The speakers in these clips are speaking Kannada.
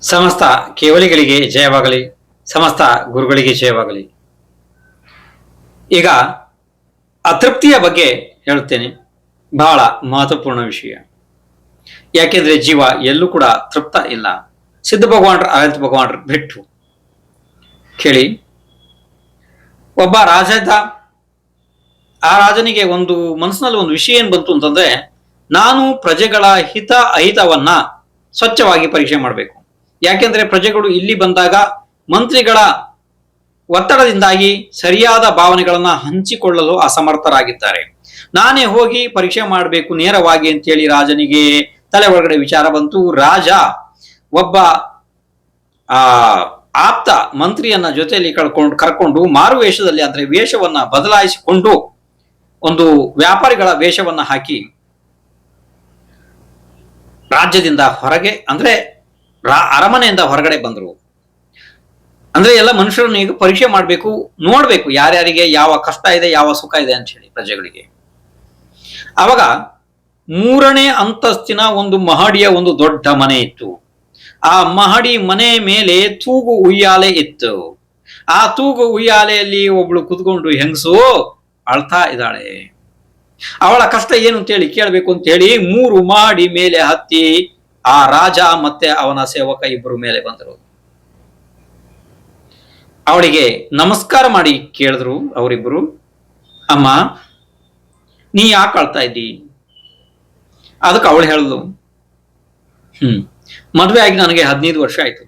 ಸಮಸ್ತ ಕೇವಲಿಗಳಿಗೆ ಜಯವಾಗಲಿ, ಸಮಸ್ತ ಗುರುಗಳಿಗೆ ಜಯವಾಗಲಿ. ಈಗ ಅತೃಪ್ತಿಯ ಬಗ್ಗೆ ಹೇಳುತ್ತೇನೆ. ಬಹಳ ಮಹತ್ವಪೂರ್ಣ ವಿಷಯ. ಯಾಕೆಂದ್ರೆ ಜೀವ ಎಲ್ಲೂ ಕೂಡ ತೃಪ್ತ ಇಲ್ಲ. ಸಿದ್ಧ ಭಗವಾನ್ರ ಅನಂತ ಭಗವಾನ್ರ ಬಿಟ್ಟು ಕೇಳಿ. ಒಬ್ಬ ರಾಜ ಇದ್ದ ಆ ರಾಜನಿಗೆ ಒಂದು ಮನಸ್ಸಿನಲ್ಲಿ ಒಂದು ವಿಷಯ ಏನ್ ಬಂತು ಅಂತಂದ್ರೆ, ನಾನು ಪ್ರಜೆಗಳ ಹಿತ ಅಹಿತವನ್ನ ಸ್ವಚ್ಛವಾಗಿ ಪರೀಕ್ಷೆ ಮಾಡಬೇಕು. ಯಾಕೆಂದ್ರೆ ಪ್ರಜೆಗಳು ಇಲ್ಲಿ ಬಂದಾಗ ಮಂತ್ರಿಗಳ ಒತ್ತಡದಿಂದಾಗಿ ಸರಿಯಾದ ಭಾವನೆಗಳನ್ನ ಹಂಚಿಕೊಳ್ಳಲು ಅಸಮರ್ಥರಾಗಿದ್ದಾರೆ. ನಾನೇ ಹೋಗಿ ಪರೀಕ್ಷೆ ಮಾಡಬೇಕು, ನೇರವಾಗಿ ಅಂತೇಳಿ ರಾಜನಿಗೆ ತಲೆ ಒಳಗಡೆ ವಿಚಾರ ಬಂತು. ರಾಜ ಒಬ್ಬ, ಆ, ಆಪ್ತ ಮಂತ್ರಿಯನ್ನ ಜೊತೆಯಲ್ಲಿ ಕಳ್ಕೊಂಡು, ಕರ್ಕೊಂಡು ಮಾರು ವೇಷದಲ್ಲಿ ಅಂದ್ರೆ ವೇಷವನ್ನ ಬದಲಾಯಿಸಿಕೊಂಡು ಒಂದು ವ್ಯಾಪಾರಿಗಳ ವೇಷವನ್ನ ಹಾಕಿ ರಾಜ್ಯದಿಂದ ಹೊರಗೆ ಅಂದ್ರೆ ಅರಮನೆಯಿಂದ ಹೊರಗಡೆ ಬಂದರು. ಅಂದ್ರೆ ಎಲ್ಲ ಮನುಷ್ಯರನ್ನು ಈಗ ಪರೀಕ್ಷೆ ಮಾಡಬೇಕು, ನೋಡ್ಬೇಕು ಯಾರ್ಯಾರಿಗೆ ಯಾವ ಕಷ್ಟ ಇದೆ, ಯಾವ ಸುಖ ಇದೆ ಅಂತ ಹೇಳಿ ಪ್ರಜೆಗಳಿಗೆ. ಅವಾಗ ಮೂರನೇ ಅಂತಸ್ತಿನ ಒಂದು ಮಹಡಿಯ ಒಂದು ದೊಡ್ಡ ಮನೆ ಇತ್ತು. ಆ ಮಹಡಿ ಮನೆ ಮೇಲೆ ತೂಗು ಉಯ್ಯಾಲೆ ಇತ್ತು. ಆ ತೂಗು ಉಯ್ಯಾಲೆಯಲ್ಲಿ ಒಬ್ಳು ಕುತ್ಕೊಂಡು ಹೆಂಗಸು ಅಳ್ತಾ ಇದ್ದಾಳೆ. ಅವಳ ಕಷ್ಟ ಏನು ಅಂತೇಳಿ ಕೇಳಬೇಕು ಅಂತ ಹೇಳಿ ಮೂರು ಮಾಡಿ ಮೇಲೆ ಹತ್ತಿ ಆ ರಾಜ ಮತ್ತೆ ಅವನ ಸೇವಕ ಇಬ್ಬರು ಮೇಲೆ ಬಂದರು. ಅವಳಿಗೆ ನಮಸ್ಕಾರ ಮಾಡಿ ಕೇಳಿದ್ರು ಅವರಿಬ್ಬರು. ಅಮ್ಮ, ನೀ ಯಾಕೆ ಅಳ್ತಾ ಇದ್ದಿ? ಅದಕ್ಕೆ ಅವಳು ಹೇಳಿದ್ಲು ಹ್ಮ್, ಮದುವೆ ಆಗಿ ನನಗೆ ಹದಿನೈದು ವರ್ಷ ಆಯ್ತು.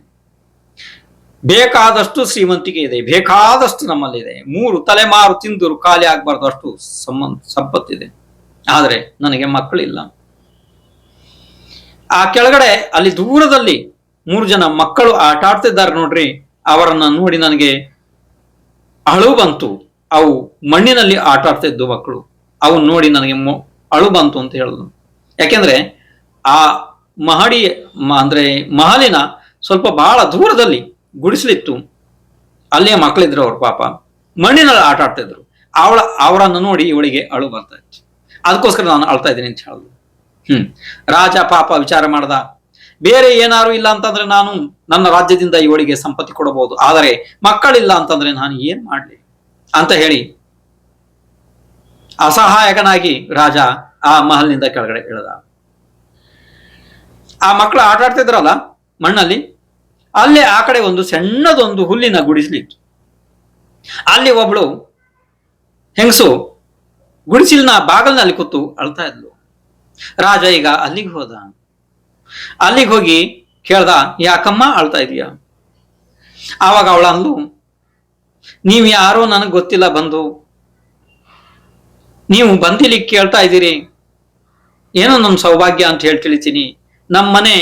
ಬೇಕಾದಷ್ಟು ಶ್ರೀಮಂತಿಕೆ ಇದೆ, ಬೇಕಾದಷ್ಟು ನಮ್ಮಲ್ಲಿದೆ. ಮೂರು ತಲೆಮಾರು ತಿಂದರು ಖಾಲಿ ಆಗ್ಬಾರ್ದು ಅಷ್ಟು ಸಂಬಂಧ, ಸಂಪತ್ತಿದೆ. ಆದರೆ ನನಗೆ ಮಕ್ಕಳಿಲ್ಲ. ಆ ಕೆಳಗಡೆ ಅಲ್ಲಿ ದೂರದಲ್ಲಿ ಮೂರು ಜನ ಮಕ್ಕಳು ಆಟ ಆಡ್ತಿದ್ದಾರೆ ನೋಡ್ರಿ. ಅವರನ್ನ ನೋಡಿ ನನಗೆ ಅಳು ಬಂತು. ಅವು ಮಣ್ಣಿನಲ್ಲಿ ಆಟ ಆಡ್ತಿದ್ದು ಮಕ್ಕಳು. ಅವು ನೋಡಿ ನನಗೆ ಅಳು ಬಂತು ಅಂತ ಹೇಳಿದ್ರು ಯಾಕೆಂದ್ರೆ ಆ ಮಹಡಿ ಅಂದ್ರೆ ಮಹಲಿನ ಸ್ವಲ್ಪ ಬಹಳ ದೂರದಲ್ಲಿ ಗುಡಿಸ್ಲಿತ್ತು. ಅಲ್ಲೇ ಮಕ್ಕಳಿದ್ರು ಅವ್ರ ಪಾಪ. ಮಣ್ಣಿನಲ್ಲಿ ಆಟ ಆಡ್ತಿದ್ರು. ಅವಳ ಅವರನ್ನು ನೋಡಿ ಇವಳಿಗೆ ಅಳು ಬರ್ತಾ ಇತ್ತು. ಅದಕ್ಕೋಸ್ಕರ ನಾನು ಅಳ್ತಾ ಇದ್ದೀನಿ ಅಂತ ಹೇಳಿದ್ರು ಹ್ಮ್. ರಾಜ ಪಾಪ ವಿಚಾರ ಮಾಡ್ದ. ಬೇರೆ ಏನಾರು ಇಲ್ಲ ಅಂತಂದ್ರೆ ನಾನು ನನ್ನ ರಾಜ್ಯದಿಂದ ಇವಳಿಗೆ ಸಂಪತ್ತಿ ಕೊಡಬಹುದು. ಆದರೆ ಮಕ್ಕಳಿಲ್ಲ ಅಂತಂದ್ರೆ ನಾನು ಏನ್ ಮಾಡ್ಲಿ? ಅಂತ ಹೇಳಿ ಅಸಹಾಯಕನಾಗಿ ರಾಜ ಆ ಮಹಲ್ನಿಂದ ಕೆಳಗಡೆ ಇಳಿದ. ಆ ಮಕ್ಕಳು ಆಟ ಆಡ್ತಿದ್ರಲ್ಲ ಮಣ್ಣಲ್ಲಿ? ಅಲ್ಲೇ ಆ ಕಡೆ ಒಂದು ಸಣ್ಣದೊಂದು ಹುಲ್ಲಿನ ಗುಡಿಸಲಿತ್ತು. ಅಲ್ಲಿ ಒಬ್ಳು ಹೆಂಗಸು ಗುಡಿಸಿಲ್ನ ಬಾಗಲ್ನಲ್ಲಿ ಕೂತು ಅಳ್ತಾ ಇದ್ಲು. ರಾಜ ಈಗ ಅಲ್ಲಿಗೆ ಹೋದ. ಅಲ್ಲಿಗೆ ಹೋಗಿ ಕೇಳ್ದ, ಯಾಕಮ್ಮ ಅಳ್ತಾ ಇದೀಯ ಆವಾಗ ಅವಳ ಅಂದ್ಲು, ನೀವು ಯಾರೋ ನನಗೆ ಗೊತ್ತಿಲ್ಲ ಬಂದು. ನೀವು ಬಂದಿಲ್ಲಿ ಕೇಳ್ತಾ ಇದ್ದೀರಿ. ಏನೋ ನಮ್ಮ ಸೌಭಾಗ್ಯ ಅಂತ ಹೇಳಿ ತಿಳಿತೀನಿ. ನಮ್ಮ ಮನೆ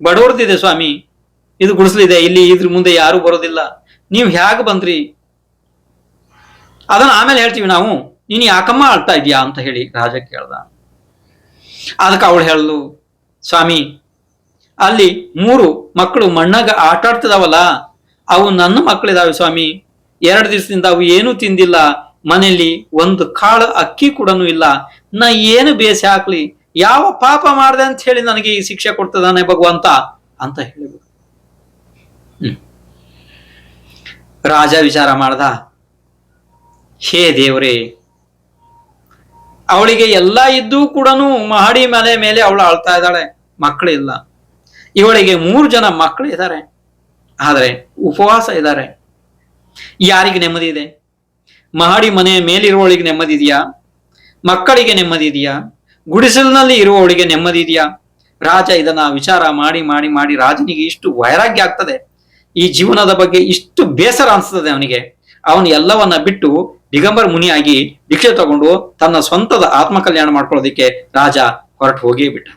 ಬಡವ್ರದಿದೆ ಸ್ವಾಮಿ. ಇದು ಗುಡಿಸ್ಲಿದೆ, ಇಲ್ಲಿ ಇದ್ರ ಮುಂದೆ ಯಾರು ಬರೋದಿಲ್ಲ. ನೀವು ಹೇಗೆ ಬಂದ್ರಿ? ಅದನ್ನ ಆಮೇಲೆ ಹೇಳ್ತೀವಿ ನಾವು. ನೀನು ಯಾಕಮ್ಮ ಅಳ್ತಾ ಇದೀಯಾ ಅಂತ ಹೇಳಿ ರಾಜ ಕೇಳ್ದ. ಅದಕ್ಕೆ ಅವಳು ಹೇಳಲು, ಸ್ವಾಮಿ, ಅಲ್ಲಿ ಮೂರು ಮಕ್ಕಳು ಮಣ್ಣಾಗ ಆಟ ಆಡ್ತಿದಾವಲ್ಲ ಅವು ನನ್ನ ಮಕ್ಕಳಿದಾವೆ ಸ್ವಾಮಿ. ಎರಡು ದಿವಸದಿಂದ ಅವು ಏನೂ ತಿಂದಿಲ್ಲ. ಮನೆಯಲ್ಲಿ ಒಂದು ಕಾಳು ಅಕ್ಕಿ ಕೂಡ ಇಲ್ಲ. ನಾ ಏನು ಬೇಸೆ ಹಾಕ್ಲಿ? ಯಾವ ಪಾಪ ಮಾಡಿದೆ ಅಂತ ಹೇಳಿ ನನಗೆ ಈ ಶಿಕ್ಷೆ ಕೊಡ್ತದಾನೆ ಭಗವಂತ, ಅಂತ ಹೇಳಿದ್ರು ರಾಜ ವಿಚಾರ ಮಾಡ್ದ, ಹೇ ದೇವರೇ ಅವಳಿಗೆ ಎಲ್ಲ ಇದ್ದೂ ಕೂಡ ಮಹಡಿ ಮನೆ ಮೇಲೆ ಅವಳು ಅಳ್ತಾ ಇದ್ದಾಳೆ. ಮಕ್ಕಳಿಲ್ಲ. ಇವಳಿಗೆ ಮೂರು ಜನ ಮಕ್ಕಳು ಇದ್ದಾರೆ ಆದರೆ ಉಪವಾಸ ಇದ್ದಾರೆ. ಯಾರಿಗೆ ನೆಮ್ಮದಿ ಇದೆ? ಮಹಡಿ ಮನೆ ಮೇಲಿರುವವಳಿಗೆ ನೆಮ್ಮದಿ ಇದೆಯಾ? ಮಕ್ಕಳಿಗೆ ನೆಮ್ಮದಿ ಇದೆಯಾ? ಗುಡಿಸಲಿನಲ್ಲಿ ಇರುವವಳಿಗೆ ನೆಮ್ಮದಿ ಇದೆಯಾ? ರಾಜ ಇದನ್ನ ವಿಚಾರ ಮಾಡಿ ಮಾಡಿ ಮಾಡಿ ರಾಜನಿಗೆ ಇಷ್ಟು ವೈರಾಗ್ಯ ಆಗ್ತದೆ. ಈ ಜೀವನದ ಬಗ್ಗೆ ಇಷ್ಟು ಬೇಸರ ಅನಿಸ್ತದೆ ಅವನಿಗೆ. ಅವನು ಎಲ್ಲವನ್ನ ಬಿಟ್ಟು ದಿಗಂಬರ ಮುನಿಯಾಗಿ ದೀಕ್ಷೆ ತಗೊಂಡು ತನ್ನ ಸ್ವಂತದ ಆತ್ಮ ಕಲ್ಯಾಣ ಮಾಡ್ಕೊಳ್ಳೋದಿಕ್ಕೆ ರಾಜ ಹೊರಟು ಹೋಗಿಯೇ ಬಿಟ್ಟ.